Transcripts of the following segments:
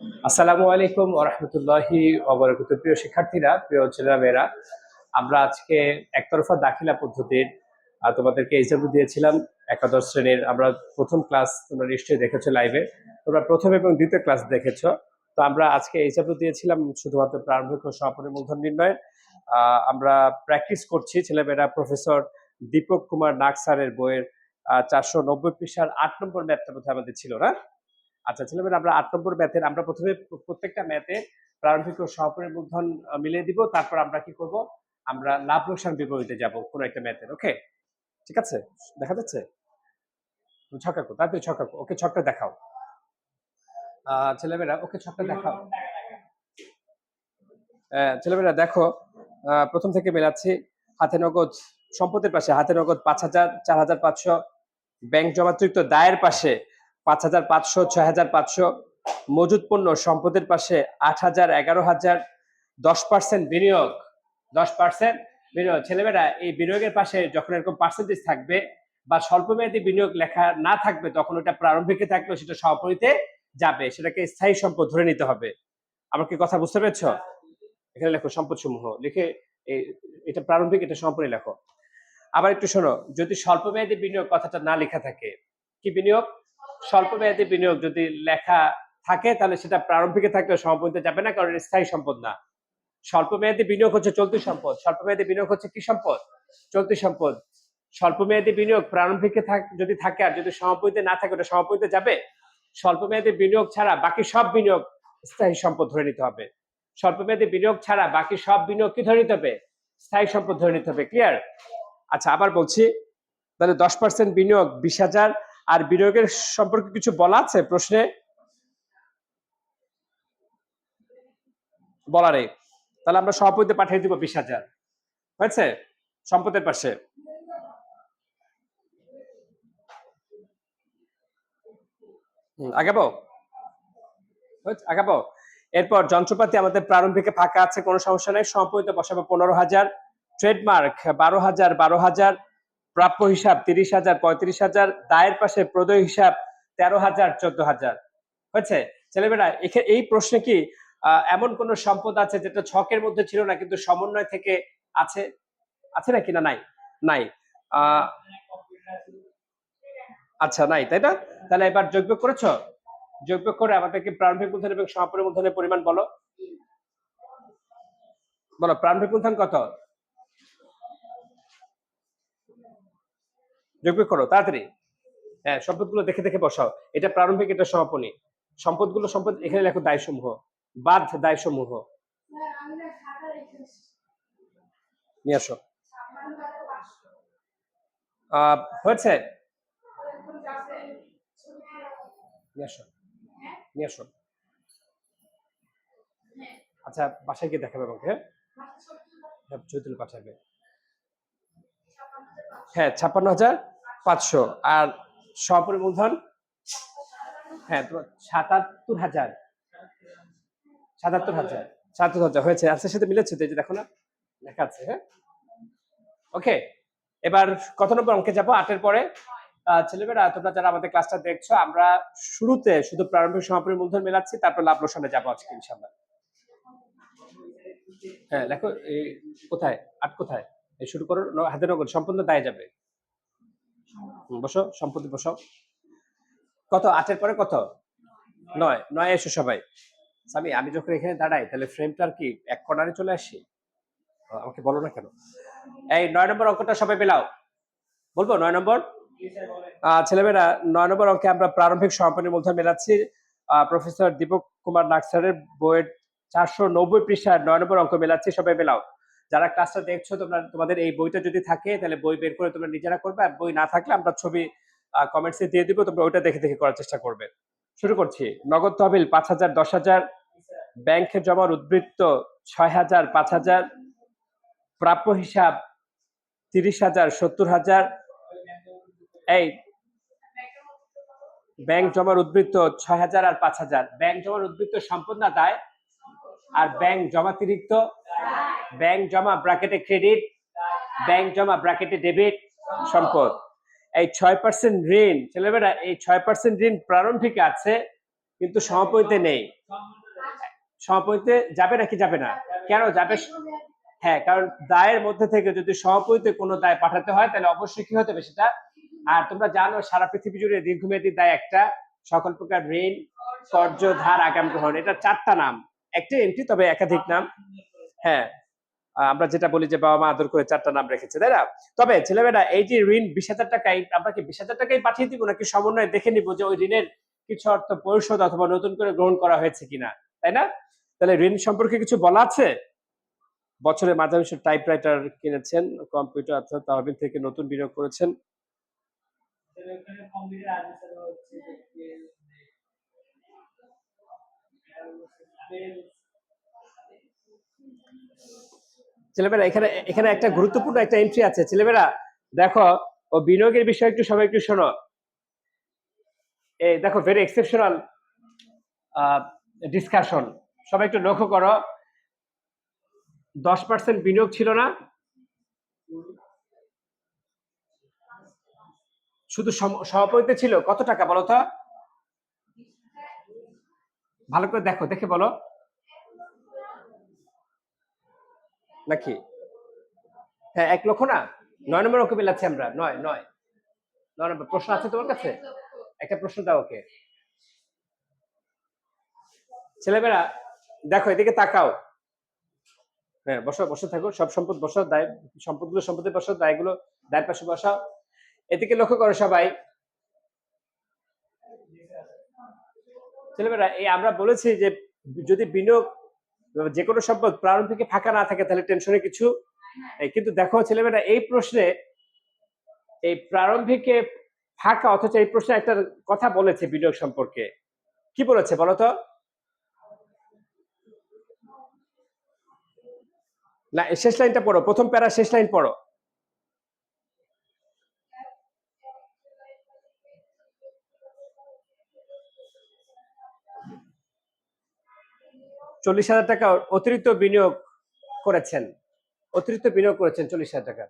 আসসালামু আলাইকুম ওরহমতুল্লাহি অবরকত প্রিয় শিক্ষার্থীরা প্রিয় ছেলেরা মেয়েরা আমরা আজকে একতরফা দাখিলা পদ্ধতির তোমাদেরকে এক্সাম্পল দিয়েছিলাম একাদশ শ্রেণির। আমরা প্রথম ক্লাস তোমরা নিশ্চয়ই দেখেছ লাইভে তোমরা প্রথম এবং দ্বিতীয় ক্লাস দেখেছ। তো আমরা আজকে এক্সাম্পল দিয়েছিলাম শুধুমাত্র প্রারম্ভিক ও সমাপনী মূলধন নির্ণয়ের আহ, আমরা প্র্যাকটিস করছি ছেলেমেয়েরা প্রফেসর দীপক কুমার নাগ স্যারের বইয়ের চারশো নব্বই পৃষ্ঠার আট নম্বর ম্যাথটা বোধহয় আমাদের ছিল না? আচ্ছা ছেলেমেয়েরা আমরা আট নম্বর ম্যাথের, আমরা প্রথমে প্রত্যেকটা ম্যাথে প্রারম্ভিক ও সহপরি মূলধন মিলিয়ে দিব, তারপর আমরা কি করব? আমরা লাভ লোকসান বিপরীতে যাব কোনো একটা ম্যাথের, ওকে? ঠিক আছে? দেখা যাচ্ছে? ছকাকো তাড়াতাড়ি ছকাকো ওকে ছকটা দেখাও। ছেলেমেয়েরা ওকে ছকটা দেখাও। ছেলেমেয়েরা দেখো প্রথম থেকে মেলাচ্ছি, হাতে নগদ সম্পদের পাশে, হাতে নগদ পাঁচ হাজার, চার হাজার পাঁচশো, ব্যাংক জমাতিরিক্ত দায়ের পাশে পাঁচ হাজার পাঁচশো, ছয় হাজার পাঁচশো। মজুদ পণ্য সম্পদের পাশে আট হাজার এগারো হাজার। দশ পার্সেন্ট বিনিয়োগ, দশ পার্সেন্ট বিনিয়োগ। ছেলেমেয়েরা এই বিনিয়োগের পাশে যখন এরকম পার্সেন্টেজ থাকবে বা স্বল্পমেয়াদী বিনিয়োগ লেখা না থাকবে, তখন ওটা প্রারম্ভিকে থাকলেও সেটা সহপরিতে যাবে। সেটাকে স্থায়ী সম্পদ ধরে নিতে হবে। আমার কি কথা বুঝতে পেরেছ? এখানে লেখো সম্পদ সমূহ লিখে এটা প্রারম্ভিক, এটা সম্পূর্ণ লেখো। আবার একটু শোনো। যদি স্বল্পমেয়াদী বিনিয়োগ কথাটা না লেখা থাকে, কি বিনিয়োগ? স্বল্পমেয়াদী বিনিয়োগ যদি লেখা থাকে, তাহলে সেটা প্রারম্ভিকে থাকলে সমাপনীতে যাবে না, কারণ স্থায়ী সম্পদ না। স্বল্প স্বল্পমেয়াদী বিনিয়োগ হচ্ছে চলতি সম্পদ। স্বল্প স্বল্পমেয়াদী বিনিয়োগ হচ্ছে কি সম্পদ? চলতি সম্পদ। স্বল্প স্বল্পমেয়াদী বিনিয়োগ প্রারম্ভিকে যদি থাকে আর যদি সমাপনীতে না থাকে, ওটা সমাপনীতে যাবে। স্বল্পমেয়াদী বিনিয়োগ ছাড়া বাকি সব বিনিয়োগ স্থায়ী সম্পদ ধরে নিতে হবে। স্বল্প স্বল্পমেয়াদী বিনিয়োগ ছাড়া বাকি সব বিনিয়োগ কি ধরে নিতে হবে? স্থায়ী সম্পদ ধরে নিতে হবে। ক্লিয়ার আচ্ছা আবার বলছি, তাহলে দশ পার্সেন্ট বিনিয়োগ বিশ হাজার আর বিনিয়োগের সম্পর্কে কিছু বলা আছে প্রশ্নে? বলা তাহলে আমরা সভাপতিতে পাঠিয়ে দিব বিশ হাজার। হয়েছে? সম্পদের পাশে। আগাবো? আগাবো? এরপর যন্ত্রপাতি আমাদের প্রারম্ভিকে ফাঁকা আছে, কোনো সমস্যা নেই। সম্পত্তিতে বসাবো পনেরো হাজার। ট্রেডমার্ক বারো হাজার বারো হাজার। প্রাপ্য হিসাব তিরিশ হাজার, পঁয়ত্রিশ হাজার, দায়ের পাশে প্রদয় হিসাব তেরো হাজার, চোদ্দ হাজার। হয়েছে? ছেলেমেয়েরা এই প্রশ্নে কি এমন কোন সম্পদ আছে যেটা ছকের মধ্যে ছিল না কিন্তু সমন্বয় থেকে আছে? আছে নাকি না নাই? নাই। আচ্ছা নাই, তাই না? তাহলে এবার যোগ্য করেছ? যোগ্য করে আমাদেরকে প্রারম্ভিক মূলধন এবং সমাপনী মূলধনের পরিমাণ বলো। বলো, প্রারম্ভিক মূলধন কত? যোগ্য করো, তাড়াতাড়ি। হ্যাঁ সম্পদগুলো দেখে দেখে বসাও। এটা প্রারম্ভিক, এটা সমাপনী। সম্পদগুলো, সম্পদ এখানে লেখো দায় সমূহ বাদ দায় সমূহ নিয়ে আসো। হয়েছে? নিয়ে আসো। নিয়ে আচ্ছা বাসায় গিয়ে দেখাবে আমাকে হ্যাঁ? হ্যাঁ চৈতুল পাঠাবে। হ্যাঁ ছাপ্পান্ন হাজার। পাঁচশো। আর সমাপনী মূলধন হ্যাঁ তোমার সাতাত্তর হাজার। সাতাত্তর হাজার। সাতাত্তর হাজার হয়েছে। আচ্ছা সাথে মিলেছে তো যে দেখো না, লেখা আছে হ্যাঁ? ওকে, এবার কত নম্বর অঙ্কে যাব? আটের পরে। ছেলেমেয়েরা, তোমরা যারা আমাদের ক্লাসটা দেখছ, আমরা শুরুতে শুধু প্রারম্ভিক সমাপনী মূলধন মেলাচ্ছি, তারপর লাভ লোকসানে যাব আজকে ইনশাল্লাহ হ্যাঁ দেখো, এই কোথায়? আট কোথায়? শুরু করো হাতে নগদ, সম্পূর্ণ দায় যাবে। বসো, সম্পত্তি বসো। কত? আটের পরে কত? নয়। নয় এসো সবাই। স্বামী, আমি যখন এখানে দাঁড়াই, তাহলে ফ্রেমটার কি এক কর্নারে চলে আসি? আমাকে বলো না কেন? এই নয় নম্বর অঙ্কটা সবাই পেলাও বলব? নয় নম্বর? ছেলেমেয়েরা, নয় নম্বর অঙ্কে আমরা প্রারম্ভিক সমাপনী মূলধন মেলাচ্ছি। প্রফেসর দীপক কুমার নাকসারের বইয়ের চারশো নব্বই পৃষ্ঠার নয় নম্বর অঙ্ক মেলাচ্ছি। সবাই মেলাও। যারা ক্লাসটা দেখছ, তোমরা, তোমাদের এই বইটা যদি থাকে, তাহলে বই বের করে তোমরা নিজেরা করবে, আর বই না থাকলে আমরা ছবি কমেন্টসে দিয়ে দিব, তোমরা ওইটা দেখে দেখে করার চেষ্টা করবে। শুরু করছি। নগদ তহবিল পাঁচ হাজার, দশ হাজার, ব্যাংকে জমার উদ্বৃত্ত ছয় হাজার, পাঁচ হাজার, প্রাপ্য হিসাব তিরিশ হাজার, সত্তর হাজার, এই, ব্যাংক জমার উদ্বৃত্ত ছয় হাজার আর পাঁচ হাজার। ব্যাংক জমার উদ্বৃত্ত সম্পূর্ণ দায়, আর ব্যাংক জমাতিরিক্ত ব্যাংক জমা ব্র্যাকেটে ক্রেডিট, ব্যাংক জমা ব্র্যাকেটে ডেবিট, সম্পদ। এই ছয় পার্সেন্ট ঋণ, ছেলেমেয়েরা, এই ছয় পার্সেন্ট ঋণ প্রারম্ভিক আছে, কিন্তু সমাপতিতে নেই। সমাপতিতে যাবে নাকি যাবে না? কেন যাবে? হ্যাঁ কারণ দায়ের মধ্যে থেকে যদি সমাপতিতে কোনো দায় পাঠাতে হয়, তাহলে অবশ্যই কি হতে হবে সেটা? আর তোমরা জানো, সারা পৃথিবী জুড়ে দীর্ঘমেয়াদী দায় একটা, সকল প্রকার ঋণ কর্য ধার আগাম গ্রহণ। এটা চারটা নাম। একটি এন্ট্রি তবে একাধিক নাম। হ্যাঁ আমরা যেটা বলি যে বাবা মা আদর করে চারটা নাম রেখেছে, তাই না? তবে ছেলেমেয়েরা, এই যে ঋণ বিশ হাজার টাকাই আমরা কি বিশ হাজার টাকাই পাঠিয়ে দিব নাকি সমন্বয় দেখে নিব যে ওই ঋণের কিছু অর্থ পরিশোধ অথবা নতুন করে গ্রহণ করা হয়েছে কিনা, তাই না? তাহলে ঋণ সম্পর্কে কিছু বলা আছে? বছরে মাঝামাঝি টাইপরাইটার কিনেছেন কম্পিউটার অর্থাৎ তহবিল থেকে নতুন বিনিয়োগ করেছেন। কম্পিউটার আনসার হচ্ছে যে ছেলেমেয়েরা, এখানে এখানে একটা গুরুত্বপূর্ণ একটা এন্ট্রি আছে। ছেলেমেয়েরা, দেখো, ও বিনিয়োগের বিষয়ে একটু, সবাই একটু শোনো। এই দেখো ভেরি এক্সেপশনাল ডিসকাশন সবাই একটু লক্ষ্য করো। দশ পার্সেন্ট বিনিয়োগ ছিল না। শুধু সভাপতিতে ছিল। কত টাকা বলো তো? ভালো করে দেখো, দেখে বলো। নাকি? হ্যাঁ এক লক্ষ না? নয় নম্বর ওকে বেলাচ্ছি আমরা। নয় নয়। নয় নম্বর প্রশ্ন আছে তোমার কাছে? একটা প্রশ্ন দাও ওকে। ছেলেমেয়েরা, দেখো, এদিকে তাকাও। হ্যাঁ বসো, বসে থাকো। সব সম্পদ বসাও, দায়, সম্পদগুলো সম্পদে বসাও, দায়গুলো দায়ের পাশে বসাও। এদিকে লক্ষ্য করো সবাই। ছেলেমেয়েরা, এই আমরা বলেছি যে, যদি বিনিয়োগ যে কোনো সম্পদ প্রারম্ভিকে ফাঁকা না থাকে, তাহলে টেনশনে কিছু কিন্তু দেখো ছেলেমেয়েরা, এই প্রশ্নে, এই প্রারম্ভিকে ফাঁকা, অথচ এই প্রশ্নে একটা কথা বলেছে বিনিয়োগ সম্পর্কে। কি বলেছে বলতো না, শেষ লাইনটা পড়ো, প্রথম প্যারা শেষ লাইন পড়ো। চল্লিশ হাজার টাকা অতিরিক্ত বিনিয়োগ করেছেন। অতিরিক্ত বিনিয়োগ করেছেন চল্লিশ হাজার টাকা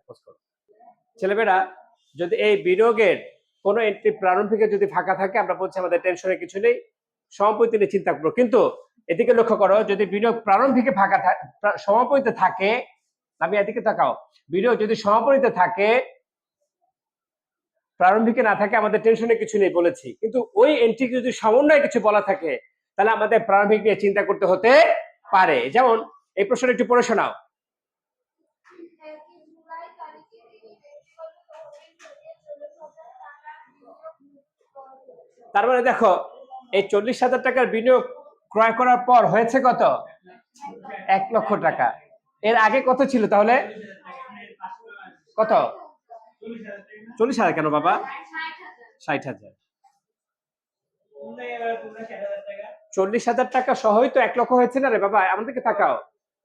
ছেলেমেয়েরা, যদি এই বিনিয়োগের কোনো এন্ট্রি প্রারম্ভিকে যদি ফাঁকা থাকে, আমরা বলছি আমাদের টেনশনের কিছু নেই সমাপতি নিয়ে চিন্তা করব কিন্তু এদিকে লক্ষ্য করো, যদি বিনিয়োগ প্রারম্ভিকে ফাঁকা সমাপতিতে থাকে, আমি এদিকে তাকাও, বিনিয়োগ যদি সমাপতিতে থাকে, প্রারম্ভিকে না থাকে, আমাদের টেনশনে কিছু নেই বলেছি। কিন্তু ওই এন্ট্রি যদি সমন্বয়ে কিছু বলা থাকে তাহলে আমাদের প্রারম্ভিক নিয়ে চিন্তা করতে হতে পারে। যেমন, এই প্রশ্নটা একটু পড়ে শোনাও। তার মানে দেখো, এই চল্লিশ হাজার টাকার বিনিয়োগ ক্রয় করার পর হয়েছে কত? এক লক্ষ টাকা। এর আগে কত ছিল তাহলে? কত? চল্লিশ হাজার কেন বাবা? ষাট হাজার। চল্লিশ হাজার টাকা সহই তো এক লক্ষ হয়েছে না রে বাবা? আমাদেরকে তাকাও।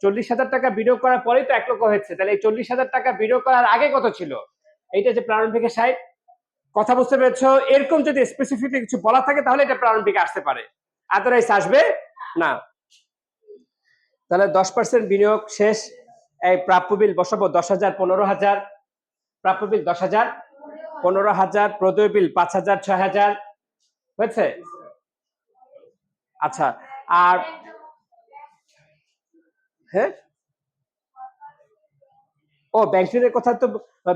চল্লিশ হাজার টাকা বিনিয়োগ করার পরেই তো এক লক্ষ হয়েছে। তাহলে এই চল্লিশ হাজার টাকা বিনিয়োগ করার আগে কত ছিল? এইটা যে প্রারম্ভিক ষাট কথা বুঝতে পেরেছ? এরকম যদি স্পেসিফিকলি কিছু বলা থাকে, তাহলে এটা প্রারম্ভিক আসতে পারে। আদারওয়াইজ আসবে না। তাহলে দশ পার্সেন্ট বিনিয়োগ শেষ। এই প্রাপ্য বিল বসাবো দশ হাজার পনেরো হাজার। প্রাপ্য বিল দশ হাজার, পনেরো হাজার, প্রদয় বিল পাঁচ হাজার, ছয় হাজার। হয়েছে? আচ্ছা আর হ্যাঁ? ও ব্যাংক ঋণের কথা তো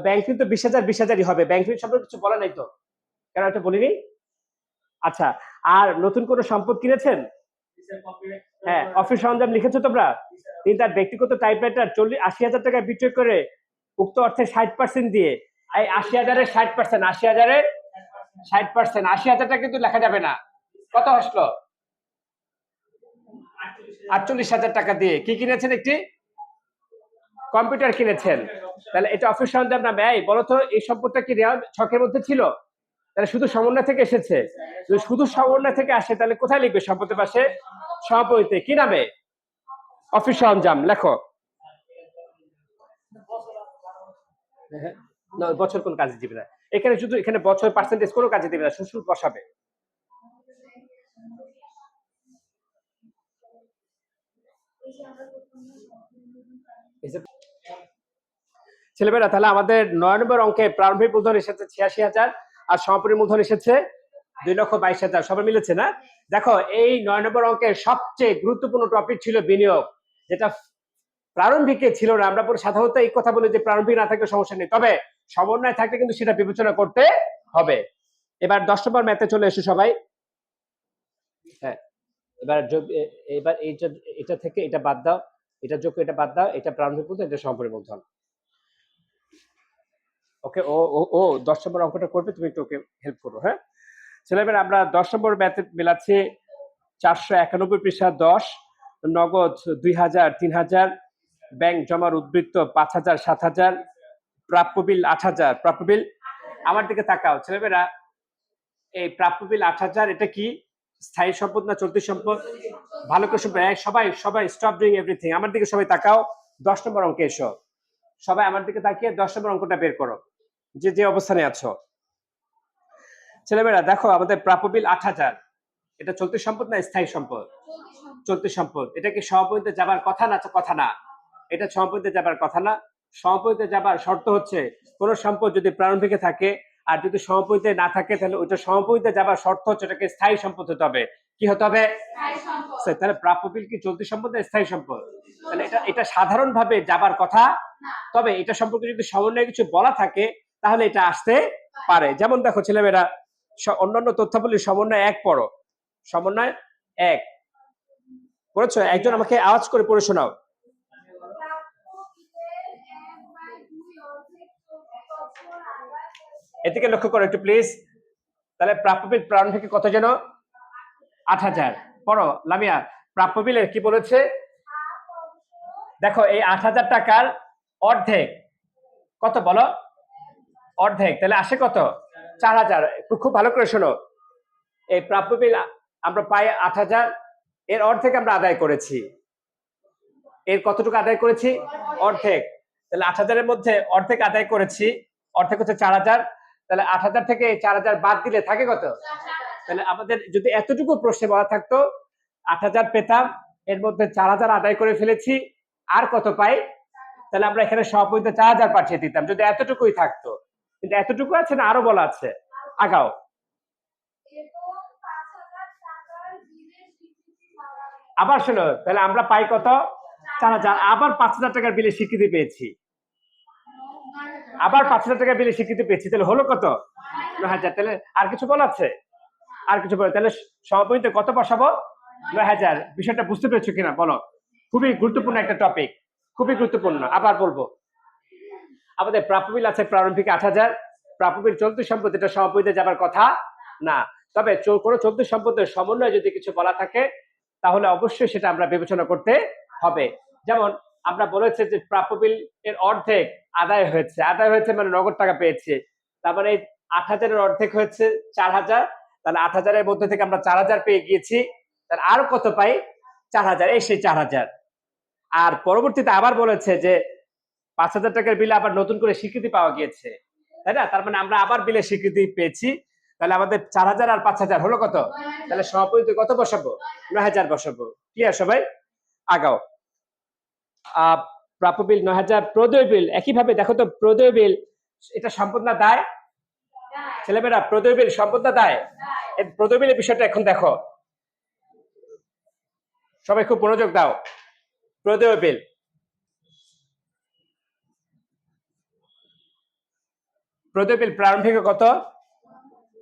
ব্যাংক ঋণ তো বিশ হাজার, বিশ হাজারই হবে। ব্যাংক ঋণ সম্পর্কে কিছু বলা নাই তো? কেন এটা বলিনি? আচ্ছা আর নতুন কোনো সম্পদ কিনেছেন? হ্যাঁ অফিস সরঞ্জাম লিখেছো তোমরা? তিনি তার ব্যক্তিগত টাইপরাইটার চল্লিশ, আশি হাজার টাকা বিক্রয় করে উক্ত অর্থে ষাট পার্সেন্ট দিয়ে, এই আশি হাজারের ষাট পার্সেন্ট আশি হাজারের ষাট পার্সেন্ট আশি হাজারটা কিন্তু লেখা যাবে না। কত আসলো? আটচল্লিশ হাজার টাকা দিয়ে। কি কিনেছেন একটি? কম্পিউটার কিনেছেন। তাহলে এটা অফিস সরঞ্জাম না ব্যয়? বলো তো, এই সম্পদটা কি রেওয়াজ ছকের মধ্যে ছিল? তাহলে শুধু সমন্বয় থেকে এসেছে। যদি শুধু সমন্বয় থেকে আসে, তাহলে কোথায় লিখবে সম্পদের পাশে? সভাপতিতে। কি নামে? অফিস সরঞ্জাম, লেখো। বছর কোন কাজে দিবে না। এখানে শুধু, এখানে বছর পার্সেন্টেজ কোনো কাজে দিবে না শুধু বসাবে। ছেলেমেয়েরা তাহলে আমাদের নয় নম্বর অঙ্কে প্রারম্ভিক মূলধন এসেছে ছিয়াশি হাজার আর সমাপনী মূলধন এসেছে দুই লক্ষ বাইশ হাজার। সবাই মিলেছে না? দেখো, এই নয় নম্বর অঙ্কের সবচেয়ে গুরুত্বপূর্ণ টপিক ছিল বিনিয়োগ, যেটা প্রারম্ভিকে ছিল না। আমরা পরে সাধারণত এই কথা বলি যে প্রারম্ভিক না থাকলে সমস্যা নেই, তবে সমন্বয় থাকলে কিন্তু সেটা বিবেচনা করতে হবে। এবার দশ নম্বর ম্যাথে চলে এসো সবাই। হ্যাঁ। এবার যোগ- এবার এইটা এটা থেকে এটা বাদ দাও, এটা যোগ এটা বাদ দাও, এটা প্রারম্ভিক মূলধন এটা সম্পরিমূলধন ওকে, ও ও ও, দশ নম্বর অঙ্কটা করবে, তুমি একটু ওকে হেল্প করো হ্যাঁ? ছেলেমেয়েরা আমরা দশ নম্বর ম্যাথে মেলাচ্ছি, চারশো একানব্বই পৃষ্ঠা দশ, নগদ দুই হাজার, তিন হাজার, ব্যাংক জমার উদ্বৃত্ত পাঁচ হাজার, সাত হাজার, প্রাপ্য বিল আট হাজার, প্রাপ্য বিল আমার দিকে তাকাও। ছেলেমেয়েরা এই প্রাপ্য বিল আট হাজার, এটা কি? স্থায়ী সম্পদ না চলতি সম্পদ? ভালো করে শুনবে সবাই সবাই স্টপ ডুইং এভরিথিং আমার দিকে সবাই তাকাও, দশ নম্বর অঙ্কে এসো। সবাই আমার দিকে তাকিয়ে দশ নম্বর অঙ্কটা বের করো, যে যে অবস্থানে আছো। ছেলেমেয়েরা, দেখো, আমাদের প্রাপ্য বিল আট হাজার। এটা চলতি সম্পদ না স্থায়ী সম্পদ? চলতি সম্পদ। এটা কি সমাপতিতে যাবার কথা না কথা না? এটা সমাপতিতে যাবার কথা না। সমাপতিতে যাবার শর্ত হচ্ছে, কোন সম্পদ যদি প্রারম্ভিকে থাকে আর যদি সমাপতিতে না থাকে তাহলে ওইটা সমাপতিতে যাবার শর্ত হচ্ছে ওটাকে স্থায়ী সম্পদ হতে হবে। কি হতে হবে? তাহলে প্রাপ্য বিল কি চলতি সম্পদ না স্থায়ী সম্পদ? তাহলে এটা এটা সাধারণভাবে যাবার কথা। তবে এটা সম্পর্কে যদি সমন্বয়ে কিছু বলা থাকে তাহলে এটা আসতে পারে। যেমন দেখো ছেলেমেয়েরা অন্যান্য তথ্যাবলী সমন্বয় এক পড়ো। সমন্বয় এক। পড়েছো একজন আমাকে আওয়াজ করে পড়ে শোনাও। এদিকে লক্ষ্য করো একটু প্লিজ তাহলে প্রাপ্য প্রাণ থেকে কত যেন? আট হাজার। পড়ো, লামিয়া প্রাপ্য বিলের কি বলেছে? দেখো, এই আট হাজার টাকার অর্ধেক। কত বলো? অর্ধেক। তাহলে আসে কত? চার হাজার। খুব ভালো করে শোনো। এই প্রাপ্য বিল আমরা পাই আট হাজার। এর অর্ধেক আমরা আদায় করেছি। এর কতটুকু আদায় করেছি? অর্ধেক। তাহলে আট হাজারের মধ্যে অর্ধেক আদায় করেছি। অর্ধেক হচ্ছে চার হাজার। তাহলে আট হাজার থেকে চার হাজার বাদ দিলে থাকে কত? তাহলে আমাদের যদি এতটুকু প্রশ্নে বলা থাকতো, আট হাজার পেতাম, এর মধ্যে চার হাজার আদায় করে ফেলেছি, আর কত পাই? তাহলে আমরা এখানে সভাপতিতে চার হাজার পাঠিয়ে দিতাম, যদি এতটুকুই থাকতো। কিন্তু এতটুকু আছে না, আরও বলা আছে? আগাও। আবার শোনো, তাহলে আমরা পাই কত? চার হাজার। আবার পাঁচ হাজার টাকার বিলে স্বীকৃতি পেয়েছি। আবার পাঁচ হাজার টাকা বিলে স্বীকৃতি পেয়েছি। তাহলে হলো কত? নয় হাজার। তাহলে আর কিছু বলা আছে? আর কিছু বলো তাহলে সভাপতিতে কত বসাবো? নয় হাজার। বিষয়টা বুঝতে পেরেছ কিনা? বলো। খুবই গুরুত্বপূর্ণ একটা টপিক খুবই গুরুত্বপূর্ণ। আবার বলব। আমাদের প্রাপ্যবিল আছে প্রারম্ভিক আট হাজার। প্রাপ্যবিল চলতি সম্পদ এটা সভাপতিতে যাবার কথা না। তবে কোনো চলতি সম্পদের সমন্বয়ে যদি কিছু বলা থাকে, তাহলে অবশ্যই সেটা আমরা বিবেচনা করতে হবে। যেমন আমরা বলেছি যে প্রাপ্যবিল এর অর্ধেক আদায় হয়েছে। আদায় হয়েছে মানে নগদ টাকা পেয়েছে। তার মানে আট হাজারের অর্ধেক হয়েছে চার হাজার। তাহলে আট হাজারের মধ্যে থেকে আমরা চার হাজার পেয়ে গিয়েছি। তাহলে আর কত পাই? চার হাজার, এই সেই চার হাজার। আর পরবর্তীতে আবার বলেছে যে পাঁচ হাজার টাকার বিলে আবার নতুন করে স্বীকৃতি পাওয়া গিয়েছে। তাই না? তার মানে আমরা আবার বিলে স্বীকৃতি পেয়েছি। তাহলে আমাদের চার হাজার আর পাঁচ হাজার হলো কত? তাহলে সভাপতি কত বসাবো? নয় হাজার বসাবো। ক্লিয়ার সবাই? আগাও। আহ প্রাপ্য বিল নয় হাজার প্রদয় বিল। একইভাবে দেখো তো প্রদয় বিল এটা সম্পদ না দায়? ছেলেমেয়েরা প্রদয় বিল সম্পদ না দায়? প্রদয় বিলের বিষয়টা এখন দেখো। সবাই খুব মনোযোগ দাও। প্রদয় বিল। প্রদয় বিল প্রারম্ভিক কত?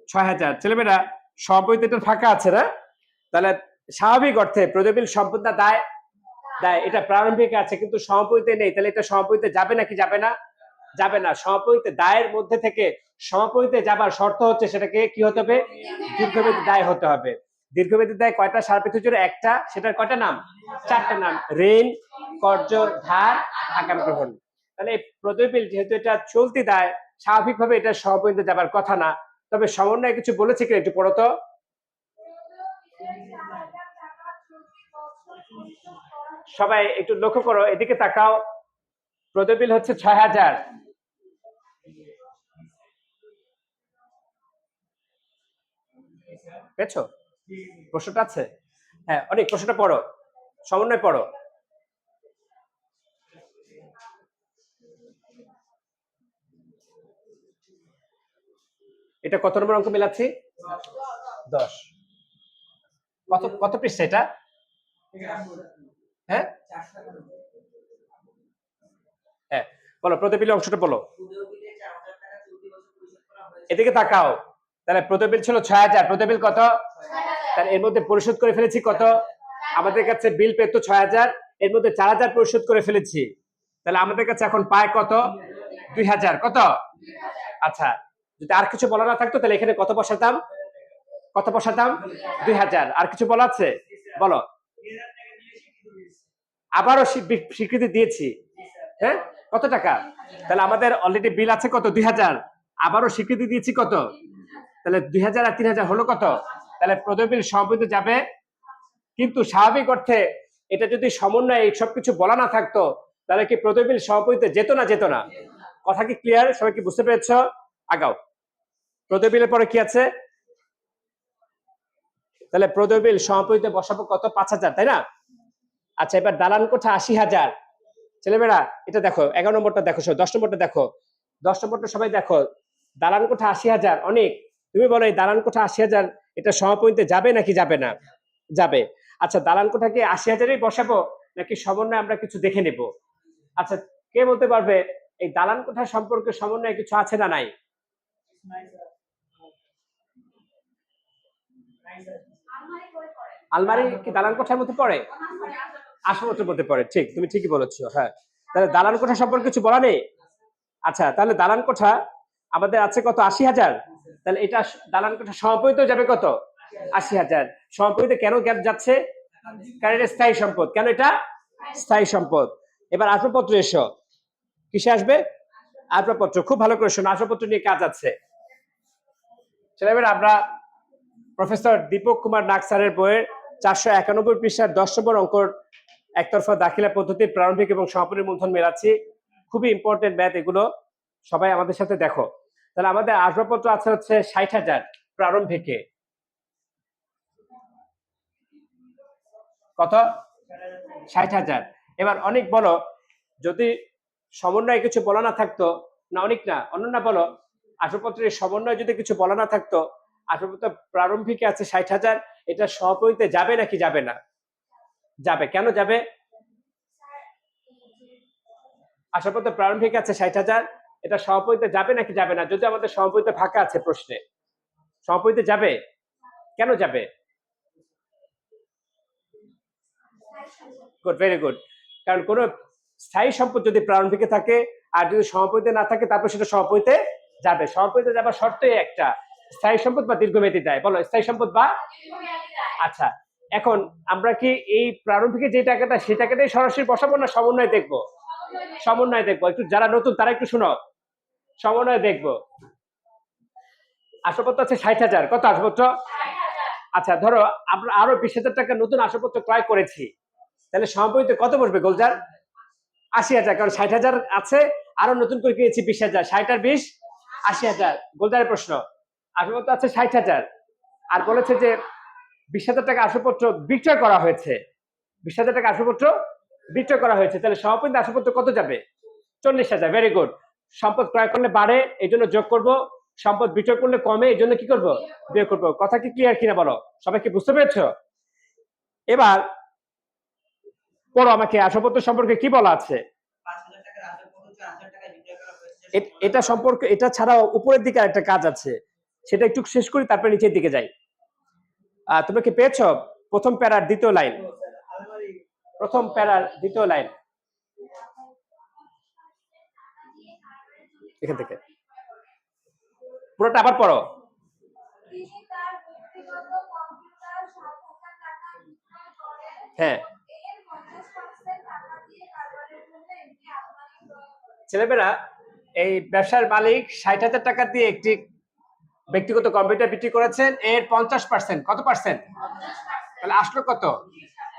ছয় হাজার ছেলেমেয়েরা সভাপতি তো ফাঁকা আছে না? তাহলে স্বাভাবিক অর্থে প্রদয় বিল সম্পদ না দায় দায় এটা প্রারম্ভিক আছে, কিন্তু সমাপতিতে নেই। তাহলে এটা সমাপতিতে যাবে নাকি যাবে না? যাবে না। সমাপতিতে দায়ের মধ্যে থেকে সমাপতিতে যাবার শর্ত হচ্ছে সেটাকে কি হতে হবে? দীর্ঘমেয়াদী দায় হতে হবে। দীর্ঘমেয়াদী দায় কয়টা? সার্বিক জন্য একটা? সেটার কয়টা নাম? চারটা নাম। ঋণ কর্য ধার আগাম গ্রহণ। তাহলে এই প্রদয় বিল যেহেতু এটা চলতি দায়, স্বাভাবিকভাবে এটা সমাপতিতে যাবার কথা না। তবে সমন্বয় কিছু বলেছে কিনা একটু পড়ো তো সবাই একটু লক্ষ্য করো, এদিকে তাকাও। প্রদয় বিল হচ্ছে ছয় হাজার। পেয়েছ? প্রশ্নটা আছে? হ্যাঁ অনেক, প্রশ্নটা পড়ো। সমন্বয় পড়ো। এটা কত নম্বর অঙ্ক মিলাচ্ছি? দশ। কত কত পৃষ্ঠা এটা? হ্যাঁ? হ্যাঁ বলো, প্রতিবিল অংশটা বলো। এদিকে তাকাও। তাহলে প্রতিবিল ছিল ছয় হাজার। প্রতিবিল কত? তাহলে এর মধ্যে পরিশোধ করে ফেলেছি কত? আমাদের কাছে বিল পেতো ছয় হাজার। এর মধ্যে চার হাজার পরিশোধ করে ফেলেছি। তাহলে আমাদের কাছে এখন পায় কত? দুই হাজার। কত? আচ্ছা যদি আর কিছু বলা না থাকতো, তাহলে এখানে কত বসাতাম? কত বসাতাম? দুই হাজার। আর কিছু বলা আছে? বলো। আবারও স্বীকৃতি দিয়েছি। হ্যাঁ? কত টাকা? তাহলে আমাদের অলরেডি বিল আছে কত? দুই হাজার। আবারও স্বীকৃতি দিয়েছি কত? তাহলে দুই হাজার আর তিন হাজার হলো কত? তাহলে প্রদয় বিল সমাপিত যাবে। কিন্তু স্বাভাবিক অর্থে এটা যদি সমন্বয় এই সবকিছু বলা না থাকতো, তাহলে কি প্রদয় বিল সমাপিত যেত না যেত না? কথা কি ক্লিয়ার সবাই কি বুঝতে পেরেছ? আগাও। প্রদয় বিলের পরে কি আছে? তাহলে প্রদয় বিল সমাপিত বসাবো কত? পাঁচ হাজার, তাই না? আচ্ছা এবার দালান কোঠা আশি হাজার। ছেলেমেয়েরা, এটা দেখো, এগারো নম্বরটা দেখো দশ নম্বরটা দেখো। দশ নম্বরটা সবাই দেখো, দালান কোঠা আশি হাজার, অনেক। তুমি বলো, এই দালান কোঠা আশি হাজার, এটা সমাপনীতে যাবে নাকি যাবে না? যাবে। আচ্ছা দালান কোঠা কি আশি হাজারেই বসাবো, নাকি সমন্বয় আমরা কিছু দেখে নেব? আচ্ছা কে বলতে পারবে, এই দালান কোঠা সম্পর্কে সমন্বয় কিছু আছে না নাই? আলমারি কি দালান কোঠার মধ্যে পড়ে? আসনপত্রের মধ্যে পড়ে ঠিক, তুমি ঠিকই বলেছ হ্যাঁ। তাহলে দালান কোঠা সম্পর্কে কিছু বলা নেই? আচ্ছা তাহলে দালান কোঠা আমাদের আছে কত? আশি হাজার? তাহলে এটা দালান কোঠা সমাপয়িত যাবে কত? আশি হাজার। সমাপয়িত কেন গ্যাপ যাচ্ছে? কারণ এটা স্থায়ী সম্পদ। কেন এটা? স্থায়ী সম্পদ। এবার আসবাবপত্র এসো। কিসে আসবে? আসবাবপত্র। খুব ভালো করে শোনো, আসবাবপত্র নিয়ে কাজ আছে। ছেলেমেয়েরা আমরা প্রফেসর দীপক কুমার নাগ স্যারের বইয়ের চারশো একানব্বই পৃষ্ঠার দশ নম্বর অঙ্কর একতরফা দাখিলা পদ্ধতির প্রারম্ভিক এবং সমাপনী মূলধন মেলাচ্ছি। খুবই ইম্পর্টেন্ট ম্যাথ এগুলো। সবাই আমাদের সাথে দেখো। তাহলে আমাদের আসবাবপত্র আছে হচ্ছে ষাট হাজার প্রারম্ভিকে। কত? ষাট হাজার। এবার অনেক বলো, যদি সমন্বয় কিছু বলা না থাকতো, না অনেক না অনন্যা বলো, আসবাবপত্রের সমন্বয় যদি কিছু বলা না থাকতো, আসবাবপত্র প্রারম্ভিকে আছে ষাট হাজার, এটা সহপরিতে যাবে নাকি যাবে না? যাবে। কেন যাবে? আসবাবপত্র প্রারম্ভিক আছে ষাট হাজার। এটা সহপরিতে যাবে নাকি যাবে না? যদি আমাদের সহপরিতে ফাঁকা আছে প্রশ্নে। সহপরিতে যাবে? কেন যাবে? গুড ভেরি গুড কারণ কোন স্থায়ী সম্পদ যদি প্রারম্ভিকে থাকে আর যদি সমাপরিতে না থাকে তারপর সেটা সমাপরিতে যাবে। সমাপরিতে যাবার শর্তই একটা। স্থায়ী সম্পদ বা দীর্ঘমেয়াদী দেয়? বলো স্থায়ী সম্পদ বা আচ্ছা। এখন আমরা কি এই প্রারম্ভিকে যে টাকাটা সেই টাকাটাই সরাসরি বসাবো না সমন্বয় দেখব? সমন্বয় দেখব। একটু যারা নতুন, তারা একটু শুনো। সমন্বয় দেখব। আসপত্র আছে ষাট হাজার। কত আসপত্র আচ্ছা ধরো আমরা আরও বিশ হাজার টাকা নতুন আসপত্র ক্রয় করেছি। তাহলে সমাপতিতে কত বসবে গোলজার? আশি হাজার, কারণ ষাট হাজার আছে, আরও নতুন করে কিনেছি বিশ হাজার। ষাট আর বিশ? আশি হাজার। গোলজারের প্রশ্ন। আসপত্র আছে ষাট হাজার। আর বলেছে যে বিশ হাজার টাকা আসপত্র বিক্রয় করা হয়েছে। বিশ হাজার টাকা আসপত্র বিক্রয় করা হয়েছে। তাহলে সমাপতি আসপত্র কত যাবে? চল্লিশ হাজার ভেরি গুড সম্পদ ক্রয় করলে বাড়ে, এই জন্য যোগ করব। সম্পদ বিক্রয় করলে কমে, এই জন্য কি করব? বিয়োগ করব। কথা কি ক্লিয়ার কিনা বলো? সবাই কি বুঝতে পেরেছ? এবার পড়ো আমাকে আসপত্র সম্পর্কে কি বলা আছে? এটা সম্পর্কে, এটা ছাড়াও উপরের দিকে একটা কাজ আছে। সেটা একটু শেষ করি, তারপরে নিচের দিকে যাই। তোমরা কি পেয়েছ? প্রথম প্যারার দ্বিতীয় লাইন। প্রথম প্যারার দ্বিতীয় লাইন। এখান থেকে। পুরোটা আবার পড়ো। হ্যাঁ। ছেলেমেয়েরা, এই ব্যবসার মালিক ষাট হাজার টাকা দিয়ে একটি ব্যক্তিগত কম্পিউটার বিক্রি করেছেন, এর পঞ্চাশ পার্সেন্ট কত পার্সেন্ট তাহলে আসলো কত?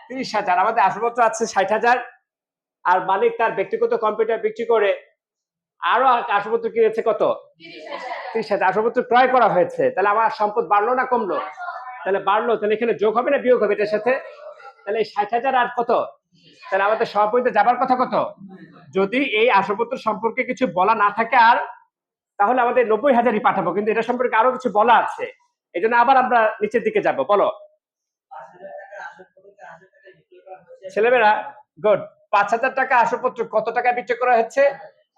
তিরিশ হাজার, আমাদের আসবাবপত্র আছে ষাট হাজার। আর মালিক তার ব্যক্তিগত কম্পিউটার বিক্রি করে আরও আসবাবপত্র কিনেছে কত? তিরিশ হাজার। আসবাবপত্র ক্রয় করা হয়েছে। তাহলে আমার সম্পদ বাড়লো না কমলো? তাহলে বাড়লো, তাহলে এখানে যোগ হবে না বিয়োগ হবে এটার সাথে? তাহলে এই ষাট হাজার আর কত? তাহলে আমাদের সভাপতিতে যাবার কথা কত? যদি এই আসবাবপত্র সম্পর্কে কিছু বলা না থাকে আর তাহলে আমাদের নব্বই হাজারই পাঠাবো, কিন্তু এটা সম্পর্কে আরও কিছু বলা আছে। এই জন্য আবার আমরা নিচের দিকে যাব, বলো। ছেলেমেয়েরা গুড পাঁচ হাজার টাকা আসনপত্র কত টাকায় বিক্রি করা হচ্ছে?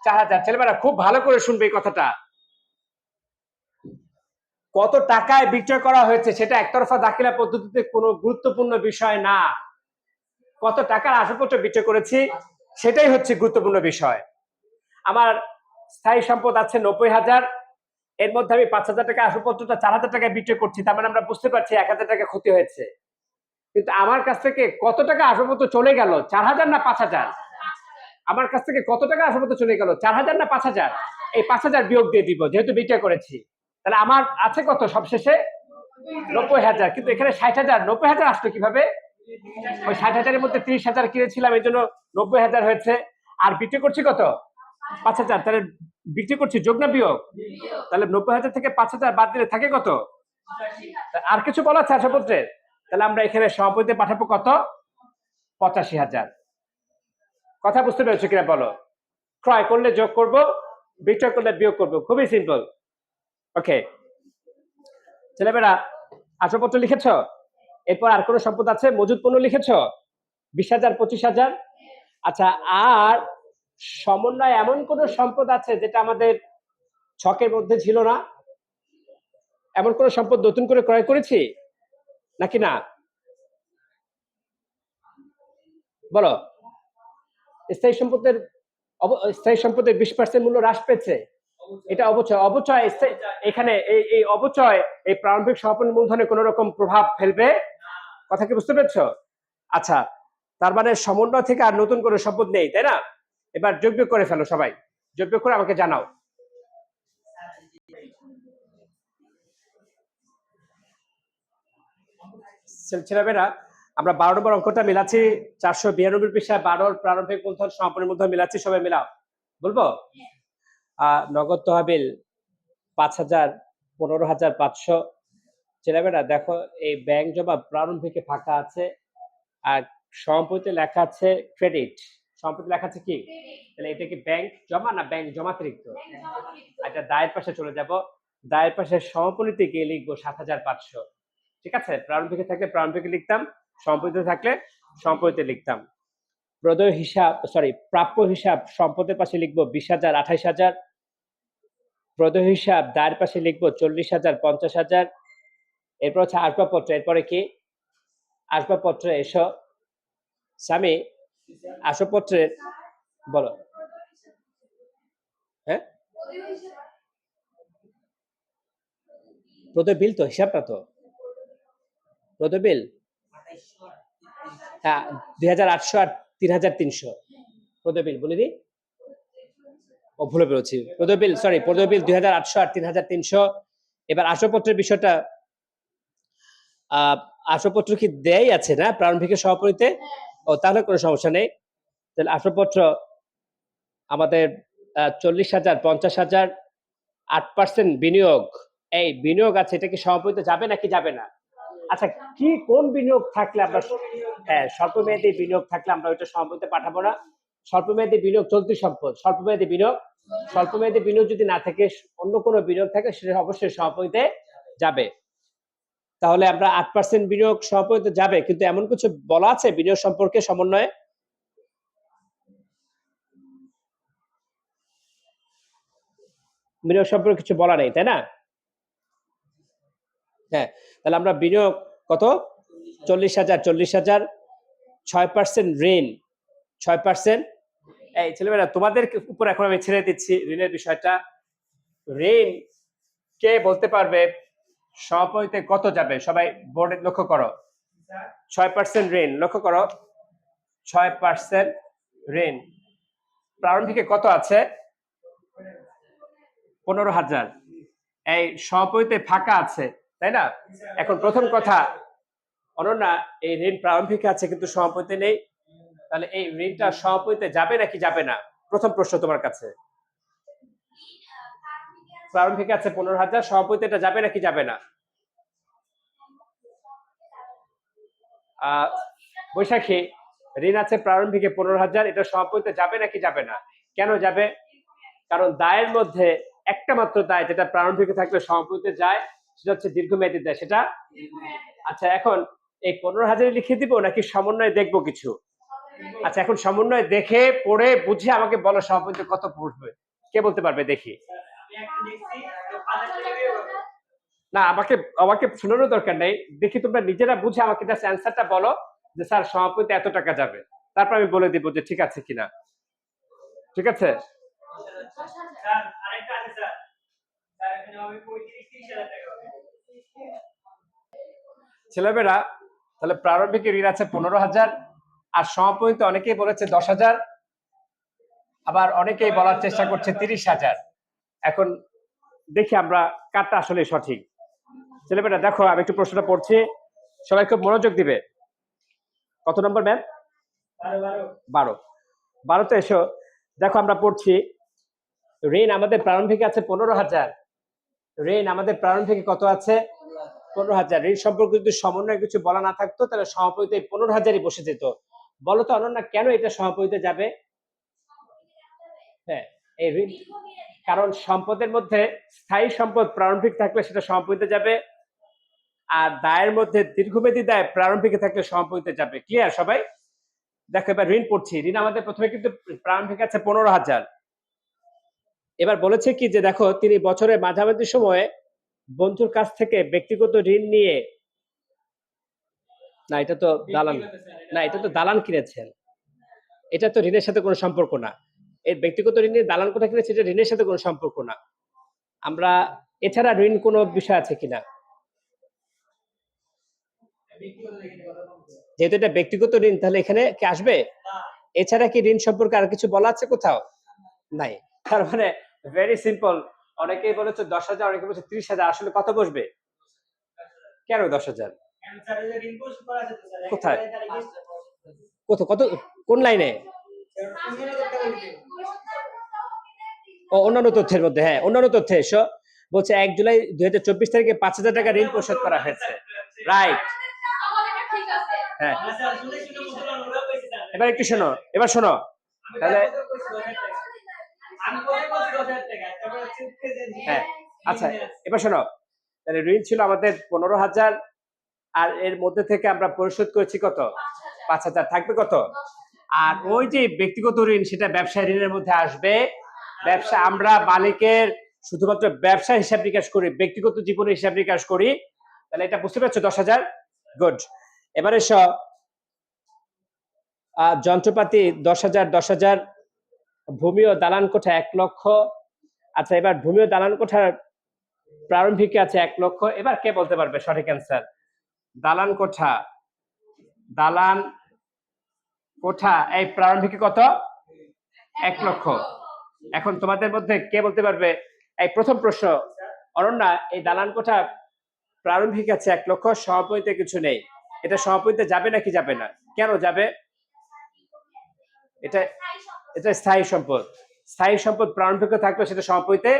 চার হাজার। ছেলেমেয়েরা, খুব ভালো করে শুনবে এই কথাটা। কত টাকায় বিক্রয় করা হয়েছে সেটা একতরফা দাখিলা পদ্ধতিতে কোনো গুরুত্বপূর্ণ বিষয় না। কত টাকার আসনপত্র বিক্রয় করেছি সেটাই হচ্ছে গুরুত্বপূর্ণ বিষয়। আমার স্থায়ী সম্পদ আছে নব্বই হাজার। এর মধ্যে আমি পাঁচ হাজার টাকা আসনপত্রটা চার হাজার টাকায় বিক্রয় করছি, তার মানে আমরা বুঝতে পারছি এক হাজার টাকা ক্ষতি হয়েছে। কিন্তু আমার কাছ থেকে কত টাকা আসনপত্র চলে গেল? চার হাজার না পাঁচ হাজার? আমার কাছ থেকে কত টাকা আসনপত্র চলে গেল? চার হাজার না পাঁচ হাজার? এই পাঁচ হাজার বিয়োগ দিয়ে দিব, যেহেতু বিক্রয় করেছি। তাহলে আমার আছে কত সবশেষে? নব্বই হাজার। কিন্তু এখানে ষাট হাজার। নব্বই হাজার আসলো কীভাবে? ওই ষাট হাজারের মধ্যে ত্রিশ হাজার কিনেছিলাম, এই জন্য নব্বই হাজার হয়েছে। আর বিক্রি করছি কত? পাঁচ হাজার, তাহলে বিক্রি করছি, যোগ না বিয়োগ? তাহলে নব্বই হাজার থেকে পাঁচ হাজার বাদ দিলে থাকে কত? আর কিছু বলা আছে আশাপত্রের তাহলে আমরা এখানে সভাপতিতে পাঠাবো কত? পঁচাশি হাজার। কথা বুঝতে পেরেছ কিনা বলো? ক্রয় করলে যোগ করব, বিক্রয় করলে বিয়োগ করব, খুবই সিম্পল। ওকে। ছেলেমেয়েরা আসলপত্র লিখেছ? এরপর আর কোনো সম্পদ আছে? মজুদ পণ্য লিখেছ? বিশ হাজার, পঁচিশ হাজার? আচ্ছা আর সমন্বয় এমন কোন সম্পদ আছে যেটা আমাদের ছকের মধ্যে ছিল না? এমন কোন সম্পদ নতুন করে ক্রয় করেছি? নাকি না? বলো। স্থায়ী সম্পদের স্থায়ী সম্পদের বিশ পার্সেন্ট মূল্য হ্রাস পেয়েছে। এটা অবচয়। অবচয় এখানে এই এই অবচয় এই প্রারম্ভিক সমাপন মূলধনে কোন রকম প্রভাব ফেলবে? কথা কি বুঝতে পেরেছ? আচ্ছা তার মানে সমন্বয় থেকে আর নতুন করে সম্পদ নেই তাই না? এবার যোগ্য করে ফেলো সবাই। যোগ্য করে আমাকে জানাও। ছেলেমেয়েরা, আমরা বারো নম্বর অঙ্কটা মিলাচ্ছি। চারশো বিরানব্বই পৃষ্ঠায় বারোর প্রারম্ভিক মূলধন সমাপনের মূলধন মিলাচ্ছি, সবাই মিলাও। বলব? নগদ তহবিল পাঁচ হাজার, পনেরো হাজার পাঁচশো। ছেলেমেয়েরা, দেখো, এই ব্যাংক জমা প্রারম্ভিকে ফাঁকা আছে। আর সম্পত্তি লেখা আছে ক্রেডিট। সম্পত্তি লেখা আছে কি? তাহলে এটা কি ব্যাংক জমা না ব্যাংক জমাতিরিক্ত আচ্ছা দায়ের পাশে চলে যাব। দায়ের পাশে সমাপনীতে গিয়ে লিখব সাত হাজার পাঁচশো। ঠিক আছে? প্রারম্ভিকে থাকলে প্রারম্ভিকে লিখতাম সম্পত্তিতে থাকলে সম্পত্তিতে লিখতাম। প্রদয় হিসাব সরি প্রাপ্য হিসাব সম্পদের পাশে লিখব বিশ হাজার আঠাইশ হাজার। প্রদয় হিসাব দায়ের পাশে লিখব চল্লিশ হাজার পঞ্চাশ হাজার। এরপর হচ্ছে আসবাবপত্র এরপরে কি? আসবাবপত্র এসো। স্বামী আসবাবপত্রের বলো। হ্যাঁ? প্রদয় বিল তো, হিসাবটা তো। প্রদয় বিল? হ্যাঁ দুই হাজার আটশো আর তিন হাজার তিনশো। প্রদয় বিল দিই। ও, ভুলে পেরেছি। প্রদয় বিল সরি প্রদয় বিল দুই হাজার আটশো আর তিন হাজার তিনশো। এবার আসপত্রের বিষয়টা, আহ আসপত্র কি দেয় আছে না? প্রারম্ভিকের সভাপতিতে? ও, তাহলে কোনো সমস্যা নেই। তাহলে আসপত্র আমাদের চল্লিশ হাজার, পঞ্চাশ হাজার, আট পার্সেন্ট বিনিয়োগ। এই বিনিয়োগ আছে, এটা কি সভাপতিতে যাবে নাকি যাবে না? আচ্ছা কি, কোন বিনিয়োগ থাকলে আমরা হ্যাঁ স্বল্প মেয়াদী বিনিয়োগ থাকলে আমরা ওইটা সভাপতিতে পাঠাবো না। স্বল্প মেয়াদী বিনিয়োগ চলতি সম্পদ স্বল্প মেয়াদী বিনিয়োগ। স্বল্প মেয়াদী বিনিয়োগ যদি না থাকে, অন্য কোনো বিনিয়োগ থাকে, সেটা অবশ্যই সভাপতিতে যাবে। তাহলে আমরা আট পার্সেন্ট বিনিয়োগ সভাপতিতে যাবে, কিন্তু এমন কিছু বলা আছে বিনিয়োগ সম্পর্কে সমন্বয়ে? বিনিয়োগ সম্পর্কে কিছু বলা নেই, তাই না? হ্যাঁ তাহলে আমরা বিনিয়োগ কত? চল্লিশ হাজার চল্লিশ হাজার, ছয় পার্সেন্ট ঋণ, ছয় পার্সেন্ট এই ছেলেমেয়েরা, তোমাদের উপর এখন আমি ছেড়ে দিচ্ছি ঋণের বিষয়টা। ঋণ কে বলতে পারবে? সভাপতিতে কত যাবে? সবাই বোর্ডে লক্ষ্য করো। ছয় পার্সেন্ট ঋণ, লক্ষ্য করো। ছয় পার্সেন্ট ঋণ। প্রারম্ভিকে কত আছে? পনেরো হাজার। এই সভাপতিতে ফাঁকা আছে, তাই না? এখন প্রথম কথা, অনন্যা, এই ঋণ প্রারম্ভিক আছে কিন্তু সভাপতি নেই। তাহলে এই ঋণটা সভাপতিতে যাবে নাকি যাবে না? প্রথম প্রশ্ন তোমার কাছে। প্রারম্ভিক আছে পনেরো হাজার, সভাপতি এটা যাবে নাকি যাবে না? বৈশাখী, ঋণ আছে প্রারম্ভিকে পনেরো হাজার, এটা সভাপতিতে যাবে নাকি যাবে না? কেন যাবে? কারণ দায়ের মধ্যে একটা মাত্র দায়, যেটা প্রারম্ভিকে থাকলে সভাপতিতে যায়, সেটা হচ্ছে দীর্ঘমেয়াদী দেয়, সেটা? আচ্ছা এখন এই পনেরো হাজারে লিখে দিব নাকি সমন্বয় দেখব কিছু? আচ্ছা এখন সমন্বয় দেখে, পড়ে, বুঝে আমাকে বলো সভাপতি কত পড়বে। কে বলতে পারবে, দেখি। না আমাকে আমাকে শোনানোর দরকার নেই। দেখি তোমরা নিজেরা বুঝে আমাকে জাস্ট অ্যান্সারটা বলো যে স্যার সভাপতি এত টাকা যাবে। তারপর আমি বলে দিব যে ঠিক আছে কিনা? ঠিক আছে? ছেলেমেয়েরা তাহলে প্রারম্ভিক ঋণ আছে পনেরো হাজার আর সমাপতিতে অনেকেই বলেছে দশ হাজার আবার অনেকেই বলার চেষ্টা করছে তিরিশ হাজার। এখন দেখি আমরা কারটা আসলে সঠিক। ছেলেমেয়েরা, দেখো, আমি একটু প্রশ্নটা পড়ছি। সবাই খুব মনোযোগ দিবে। কত নম্বর ম্যাম? বারো। বারো বারো বারোতে এসো। দেখো, আমরা পড়ছি, ঋণ আমাদের প্রারম্ভিক আছে পনেরো হাজার। ঋণ আমাদের প্রারম্ভিক কত আছে? পনেরো হাজার। ঋণ সম্পর্কে যদি সমন্বয় কিছু বলা না থাকতো, তাহলে সমাপতিতে পনেরো হাজারই বসে যেত। বলো তো অনন্যা, কেন এটা সমাপতিতে যাবে? হ্যাঁ এই ঋণ কারণ সম্পদের মধ্যে স্থায়ী সম্পদ প্রারম্ভিক থাকলে সেটা সমাপতিতে যাবে আর দায়ের মধ্যে দীর্ঘমেয়াদী দায় প্রারম্ভিকে থাকলে সমাপতিতে যাবে। ক্লিয়ার সবাই? দেখো এবার ঋণ পড়ছি। ঋণ আমাদের প্রথমে কিন্তু প্রারম্ভিক আছে পনেরো হাজার। এবার বলেছে কি যে দেখো তিনি বছরের মাঝামাঝি সময়ে বন্ধুর কাছ থেকে ব্যক্তিগত ঋণ নিয়ে না এটা তো দালান না এটা তো দালান কিনেছেন। এটা তো ঋণের সাথে কোনো সম্পর্ক না। এর ব্যক্তিগত ঋণ নিয়ে দালান কোথায় কিনেছে, এটা ঋণের সাথে কোনো সম্পর্ক না। আমরা এছাড়া ঋণ কোনো বিষয় আছে কিনা। যেহেতু এটা ব্যক্তিগত ঋণ, তাহলে এখানে কি আসবে? এছাড়া কি ঋণ সম্পর্কে আর কিছু বলা আছে কোথাও? নাই। তার মানে ভেরি সিম্পল অনেকেই বলেছে দশ হাজার, অনেকে বলছে ত্রিশ হাজার, আসলে কত বসবে? কেন দশ হাজার? কোথায়? কত কত, কোন লাইনে স্যার, কোনখানে করতে বলছে? ও অন্যান্য তথ্যের মধ্যে হ্যাঁ অন্যান্য তথ্যে এসো। বলছে, এক জুলাই দুই হাজার চব্বিশ তারিখে পাঁচ হাজার টাকা ঋণ পরিশোধ করা হয়েছে। রাইট হ্যাঁ। এবার একটু শোনো, এবার শোনো। তাহলে- হ্যাঁ আচ্ছা এবার শোনো। তাহলে ঋণ ছিল আমাদের পনেরো হাজার, আর এর মধ্যে থেকে আমরা পরিশোধ করেছি কত? পাঁচ হাজার। থাকবে কত? আর ওই যে ব্যক্তিগত ঋণ, সেটা ব্যবসায় ঋণের মধ্যে আসবে। ব্যবসা আমরা মালিকের শুধুমাত্র ব্যবসা হিসাব নিকাশ করি, ব্যক্তিগত জীবনের হিসাব নিকাশ করি, তাহলে এটা বুঝতে পারছ? দশ হাজার? গুড এবারে স যন্ত্রপাতি দশ হাজার দশ হাজার, ভূমি ও দালান কোঠা এক লক্ষ। আচ্ছা এবার ভূমি ও দালান কোঠার প্রারম্ভিক আছে এক লক্ষ। এবার কে বলতে পারবে? সঠিক অ্যান্সার দালান কোঠা। দালান কোঠা, এই প্রারম্ভিক কত? এক লক্ষ। এখন তোমাদের মধ্যে কে বলতে পারবে? এই প্রথম প্রশ্ন অরণ্যা এই দালান কোঠা প্রারম্ভিক আছে এক লক্ষ সমাপতিতে কিছু নেই। এটা সমাপতিতে যাবে নাকি যাবে না? কেন যাবে? এটা এটা স্থায়ী সম্পদ। স্থায়ী সম্পদ প্রারম্ভিক থাকলে সেটা সমাপতিতে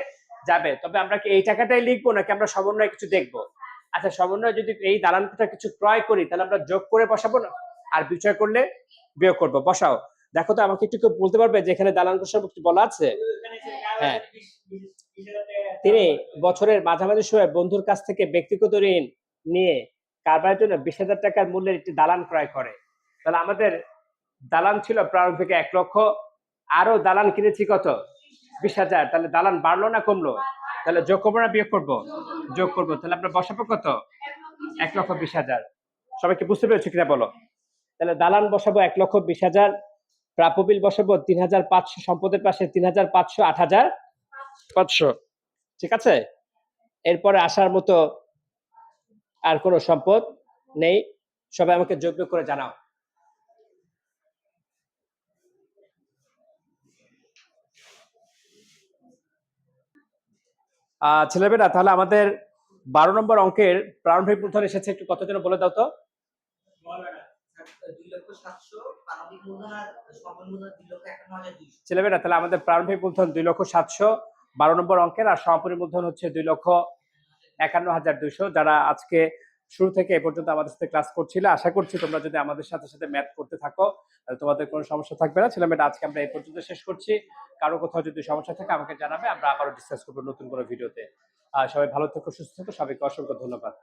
যাবে। তবে আমরা কি এই টাকাটাই লিখব নাকি আমরা সমন্বয় কিছু দেখব? আচ্ছা সমন্বয় যদি এই দালান কোঠা কিছু ক্রয় করি, তাহলে আমরা যোগ করে বসাবো না? আর বিচয় করলে বিয়োগ করব। বসাও। দেখো তো, আমাকে একটু বলতে পারবে যে এখানে দালান কিছু বলা আছে? হ্যাঁ। তিনি বছরের মাঝামাঝি সময় বন্ধুর কাছ থেকে ব্যক্তিগত ঋণ নিয়ে কারবারের জন্য বিশ হাজার টাকার মূল্যের একটি দালান ক্রয় করে। তাহলে আমাদের দালান ছিল প্রারম্ভিক এক লক্ষ আরও দালান কিনেছি কত? বিশ হাজার। তাহলে দালান বাড়লো না কমলো? তাহলে যোগ করব না বিয়োগ করব? যোগ করব। তাহলে আপনার বসাবো কত? এক লক্ষ বিশ হাজার। সবাইকে বুঝতে পেরেছ কিনা বলো? তাহলে দালান বসাবো এক লক্ষ বিশ হাজার। প্রাপ্য বিল বসাবো তিন হাজার পাঁচশো, সম্পদের পাশে তিন হাজার পাঁচশো আট হাজার পাঁচশো। ঠিক আছে? এরপরে আসার মতো আর কোনো সম্পদ নেই। সবাই আমাকে যোগ্য করে জানাও। ছেলেমেয়েরা, তাহলে আমাদের বারো নম্বর অঙ্কের প্রারম্ভিক মূলধন এসেছে, একটু কত যেন বলে দাও তো? দুই লক্ষ ছেলেমেয়েরা তাহলে আমাদের প্রারম্ভিক মূলধন দুই লক্ষ সাতশো, বারো নম্বর অঙ্কের আর সমাপনী মূলধন হচ্ছে দুই লক্ষ একান্ন হাজার দুইশো। যারা আজকে শুরু থেকে এ পর্যন্ত আমাদের সাথে ক্লাস করছিলে, আশা করছি তোমরা যদি আমাদের সাথে সাথে ম্যাথ করতে থাকো, তাহলে তোমাদের কোনো সমস্যা থাকবে না। ছেলেমেয়েটা আজকে আমরা এই পর্যন্ত শেষ করছি। কারও কোথাও যদি সমস্যা থাকে আমাকে জানাবে, আমরা আবারও ডিসকাস করব নতুন কোনো ভিডিওতে। আর সবাই ভালো থেকো, সুস্থ থেকো, সবাইকে অসংখ্য ধন্যবাদ।